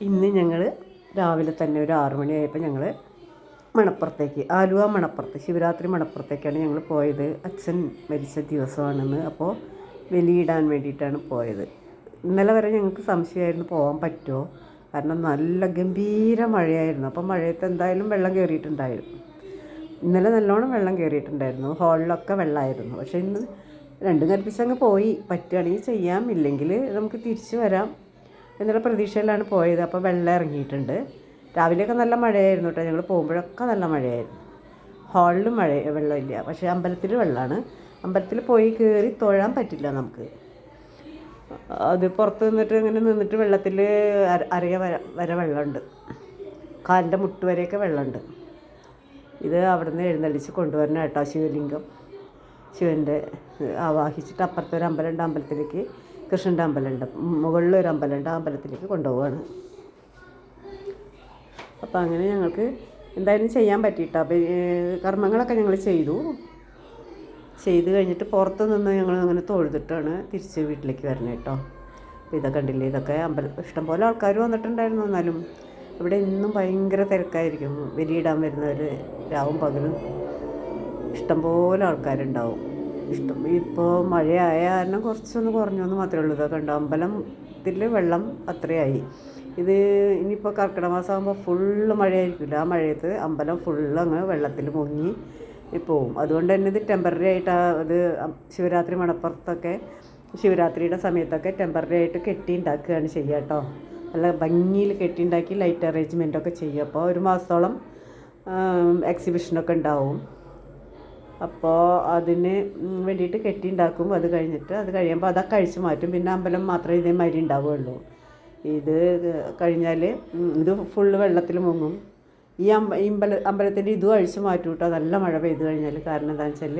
ഇന്ന് ഞങ്ങൾ രാവിലെ തന്നെ ഒരു ആറു മണിയായപ്പോൾ ഞങ്ങൾ മണപ്പുറത്തേക്ക് ആലുവ മണപ്പുറത്ത് ശിവരാത്രി മണപ്പുറത്തേക്കാണ് ഞങ്ങൾ പോയത്. അച്ഛൻ മരിച്ച ദിവസമാണെന്ന് അപ്പോൾ വെലിയിടാൻ വേണ്ടിയിട്ടാണ് പോയത്. ഇന്നലെ വരെ ഞങ്ങൾക്ക് സംശയമായിരുന്നു പോകാൻ പറ്റുമോ കാരണം നല്ല ഗംഭീര മഴയായിരുന്നു. അപ്പം മഴയത്ത് എന്തായാലും വെള്ളം കയറിയിട്ടുണ്ടായിരുന്നു ഇന്നലെ നല്ലോണം വെള്ളം കയറിയിട്ടുണ്ടായിരുന്നു ഹാളിലൊക്കെ വെള്ളമായിരുന്നു പക്ഷേ ഇന്ന് രണ്ടും കൽപ്പിച്ചങ്ങ് പോയി. പറ്റുകയാണെങ്കിൽ ചെയ്യാം. ഇല്ലെങ്കിൽ നമുക്ക് തിരിച്ചു വരാം. എന്നുള്ള പ്രതീക്ഷയിലാണ് പോയത്. അപ്പോൾ വെള്ളം ഇറങ്ങിയിട്ടുണ്ട്. രാവിലെയൊക്കെ നല്ല മഴയായിരുന്നു കേട്ടോ. ഞങ്ങൾ പോകുമ്പോഴൊക്കെ നല്ല മഴയായിരുന്നു. ഹാളിലും മഴ വെള്ളമില്ല. പക്ഷേ അമ്പലത്തിൽ വെള്ളമാണ്. അമ്പലത്തിൽ പോയി കയറി തൊഴാൻ പറ്റില്ല നമുക്ക്. അത് പുറത്ത് നിന്നിട്ട് ഇങ്ങനെ നിന്നിട്ട് വെള്ളത്തിൽ അര- അരയ വര വരെ വെള്ളമുണ്ട്. കാലിന്റെ മുട്ട് വരെയൊക്കെ വെള്ളമുണ്ട്. ഇത് അവിടെ നിന്ന് എഴുന്നള്ളിച്ച് കൊണ്ടുവരണം കേട്ടോ ശിവലിംഗം. ശിവന്റെ ആവാഹിച്ചിട്ട് അപ്പുറത്തെ ഒരു അമ്പലമുണ്ട്. അമ്പലത്തിലേക്ക് കൃഷ്ണന്റെ അമ്പലമുണ്ട് മുകളിൽ ഒരു അമ്പലമുണ്ട് ആ അമ്പലത്തിലേക്ക് കൊണ്ടുപോവാണ്. അപ്പോൾ അങ്ങനെ ഞങ്ങൾക്ക് എന്തായാലും ചെയ്യാൻ പറ്റിയിട്ടോ. കർമ്മങ്ങളൊക്കെ ഞങ്ങൾ ചെയ്തു. ചെയ്ത് കഴിഞ്ഞിട്ട് പുറത്ത് നിന്ന് ഞങ്ങൾ അങ്ങനെ തൊഴുതിട്ടാണ് തിരിച്ച് വീട്ടിലേക്ക് വരുന്നത് കേട്ടോ. അപ്പോൾ ഇതൊക്കെ കണ്ടില്ലേ? ഇതൊക്കെ അമ്പലം ഇഷ്ടംപോലെ ആൾക്കാർ വന്നിട്ടുണ്ടായിരുന്നു. എന്നാലും ഇവിടെ ഇന്നും ഭയങ്കര തിരക്കായിരിക്കും. ബലിയിടാൻ വരുന്നവർ രാവും പകലും ഇഷ്ടംപോലെ ആൾക്കാരുണ്ടാവും. ഇഷ്ടം. ഇപ്പോൾ മഴയായ കാരണം കുറച്ചൊന്ന് കുറഞ്ഞു എന്ന് മാത്രമേ ഉള്ളൂ. ഇതൊക്കെ ഉണ്ട്. അമ്പലത്തിൽ വെള്ളം അത്രയായി. ഇത് ഇനിയിപ്പോൾ കർക്കിടക മാസം ആകുമ്പോൾ ഫുള്ള് മഴയായിരിക്കില്ല ആ മഴയത്ത് അമ്പലം ഫുള്ള് അങ്ങ് വെള്ളത്തിൽ മുങ്ങി പോവും. അതുകൊണ്ട് തന്നെ ഇത് ടെമ്പററി ആയിട്ട് അത് ശിവരാത്രി മണപ്പുറത്തൊക്കെ ശിവരാത്രിയുടെ സമയത്തൊക്കെ ടെമ്പററി ആയിട്ട് കെട്ടി ഉണ്ടാക്കുകയാണ് ചെയ്യുക കേട്ടോ. നല്ല ഭംഗിയിൽ കെട്ടി ഉണ്ടാക്കി ലൈറ്റ് അറേഞ്ച്മെന്റൊക്കെ ചെയ്യുക. അപ്പോൾ ഒരു മാസത്തോളം എക്സിബിഷനൊക്കെ ഉണ്ടാവും. അപ്പോൾ അതിന് വേണ്ടിയിട്ട് കെട്ടി ഉണ്ടാക്കും അത് കഴിഞ്ഞിട്ട് അത് കഴിയുമ്പോൾ അതൊക്കെ കഴിച്ച് മാറ്റും. പിന്നെ അമ്പലം മാത്രമേ ഇതേമാതിരി ഉണ്ടാവുകയുള്ളൂ ഇത് കഴിഞ്ഞാൽ ഇത് ഫുള്ള് വെള്ളത്തിൽ മുങ്ങും. ഈ അമ്പ ഈ അമ്പല അമ്പലത്തിന്റെ ഇതും അഴിച്ചു മാറ്റും കേട്ടോ നല്ല മഴ പെയ്തു കഴിഞ്ഞാൽ കാരണം എന്താണെന്ന് വെച്ചാൽ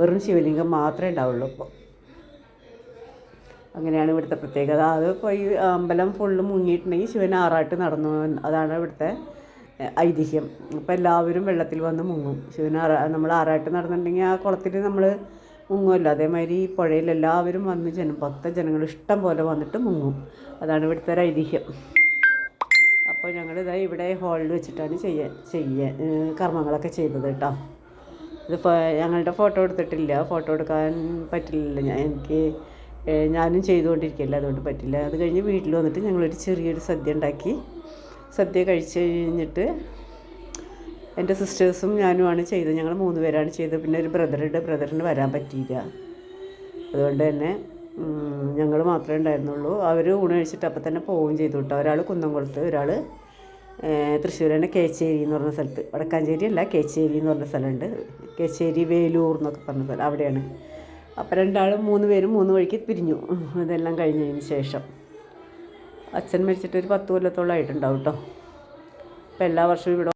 വെറും ശിവലിംഗം മാത്രമേ ഉണ്ടാവുള്ളൂ ഇപ്പോൾ അങ്ങനെയാണ് ഇവിടുത്തെ പ്രത്യേകത. അത് ഇപ്പോൾ ഈ അമ്പലം ഫുള്ള് മുങ്ങിയിട്ടുണ്ടെങ്കിൽ ശിവൻ ആറാട്ട് നടന്നു. അതാണ് ഇവിടുത്തെ ഐതിഹ്യം. അപ്പോൾ എല്ലാവരും വെള്ളത്തിൽ വന്ന് മുങ്ങും. ശിവന് നമ്മൾ ആറാട്ട് നടന്നിട്ടുണ്ടെങ്കിൽ ആ കുളത്തിൽ നമ്മൾ മുങ്ങുമല്ലോ. അതേമാതിരി ഈ പുഴയിൽ എല്ലാവരും വന്ന് ജനം ഭക്ത ജനങ്ങൾ ഇഷ്ടം പോലെ വന്നിട്ട് മുങ്ങും. അതാണ് ഇവിടുത്തെ ഒരു ഐതിഹ്യം. അപ്പോൾ ഇതാ ഇവിടെ ഹാളിൽ വെച്ചിട്ടാണ് ചെയ്യാൻ ഏഹ്, കർമ്മങ്ങളൊക്കെ ചെയ്തത് കേട്ടോ. ഇത് ഞങ്ങളുടെ ഫോട്ടോ എടുത്തിട്ടില്ല. ഫോട്ടോ എടുക്കാൻ പറ്റില്ല ഞാൻ എനിക്ക് ഞാനും ചെയ്തുകൊണ്ടിരിക്കില്ല അതുകൊണ്ട് പറ്റില്ല. അത് കഴിഞ്ഞ് വീട്ടിൽ വന്നിട്ട് ഞങ്ങളൊരു ചെറിയൊരു സദ്യ ഉണ്ടാക്കി സദ്യ കഴിച്ച് കഴിഞ്ഞിട്ട് എന്റെ സിസ്റ്റേഴ്സും ഞാനുമാണ് ചെയ്തത്. ഞങ്ങൾ മൂന്ന് പേരാണ് ചെയ്തത്. പിന്നെ ഒരു ബ്രദറുണ്ട്. ബ്രദറിന് വരാൻ പറ്റിയില്ല. അതുകൊണ്ട് തന്നെ ഞങ്ങൾ മാത്രമേ ഉണ്ടായിരുന്നുള്ളൂ. അവർ ഊണ് കഴിച്ചിട്ട് അപ്പം തന്നെ പോവുകയും ചെയ്തു കേട്ടോ. ഒരാൾ കുന്നംകുളത്ത് ഒരാൾ തൃശ്ശൂർ തന്നെ കേച്ചേരി എന്ന് പറഞ്ഞ സ്ഥലത്ത്. വടക്കാഞ്ചേരി അല്ല കേച്ചേരി എന്ന് പറഞ്ഞ സ്ഥലമുണ്ട്. കേച്ചേരി വേലൂർ എന്നൊക്കെ പറഞ്ഞ സ്ഥലം അവിടെയാണ്. അപ്പം രണ്ടാളും മൂന്ന് പേരും മൂന്ന് വഴിക്ക് പിരിഞ്ഞു. അതെല്ലാം കഴിഞ്ഞതിന് ശേഷം. അച്ഛൻ മരിച്ചിട്ട് ഒരു പത്ത് കൊല്ലത്തോളം ആയിട്ടുണ്ടാവും കേട്ടോ അപ്പം എല്ലാ വർഷവും ഇവിടെ